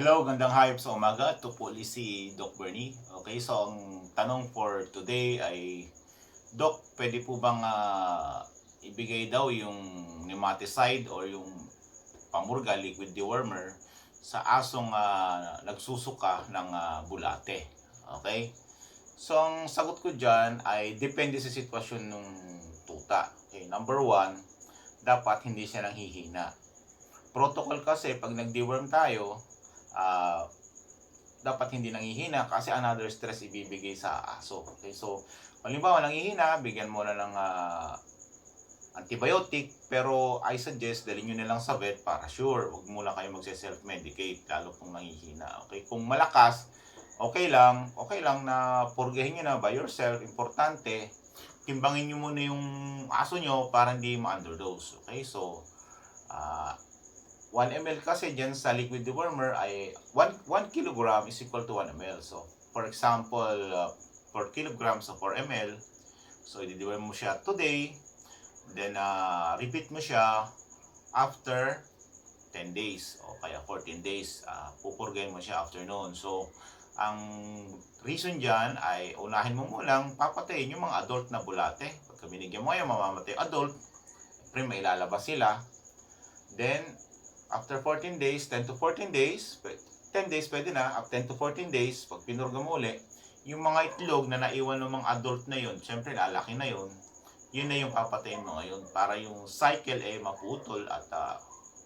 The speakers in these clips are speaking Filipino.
Hello, gandang hayop sa umaga. Ito po ulit si Doc Bernie. Okay, so ang tanong for today ay, Doc, pwede po bang ah, ibigay daw yung nematicide or yung pamurga, liquid dewormer sa asong ah, nagsusuka ng ah, bulate? Okay? So, ang sagot ko dyan ay depende sa sitwasyon ng tuta. Okay, number one, dapat hindi siya nanghihina. Protocol kasi, pag nag-deworm tayo, ah, dapat hindi nangihina kasi another stress ibibigay sa aso. Okay, so halimbawa nangihina, bigyan mo na ng ah, antibiotic pero I suggest dalhin nyo na lang sa vet para sure. Huwag lang kayo magse-self-medicate lalo kung nangihina. Okay, kung malakas, okay lang. Okay lang na purgahin nyo na by yourself. Importante, timbangin nyo muna yung aso nyo para hindi ma-underdose. Okay, so ah 1 ml kasi dyan sa liquid dewormer ay 1, 1 kilogram is equal to 1 ml. So, for example, uh, 4 kilograms of 4 ml. So, i-deworm mo siya today. Then, uh, repeat mo siya after 10 days o kaya 14 days. Uh, pupurgayin mo siya after noon. So, ang reason dyan ay unahin mo mulang papatayin yung mga adult na bulate. Pagka binigyan mo yan, mamamatay yung adult. Siyempre, may ilalabas sila. Then, after 14 days, 10 to 14 days, pwe- 10 days pwede na, up 10 to 14 days, pag pinurga mo uli, yung mga itlog na naiwan ng mga adult na yun, syempre lalaki na yun, yun na yung papatayin mo ngayon para yung cycle ay maputol at ah,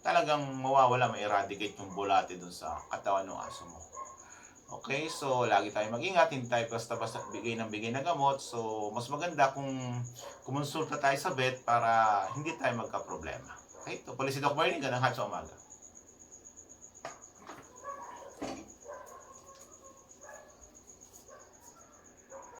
talagang mawawala, ma-eradicate yung bulate dun sa katawan ng aso mo. Okay, so lagi tayo mag-ingat, hindi tayo basta-basta bigay ng bigay ng gamot. So, mas maganda kung kumonsulta tayo sa vet para hindi tayo magka-problema. Okay, ito pala si Doc Bernie, ganang sa umaga.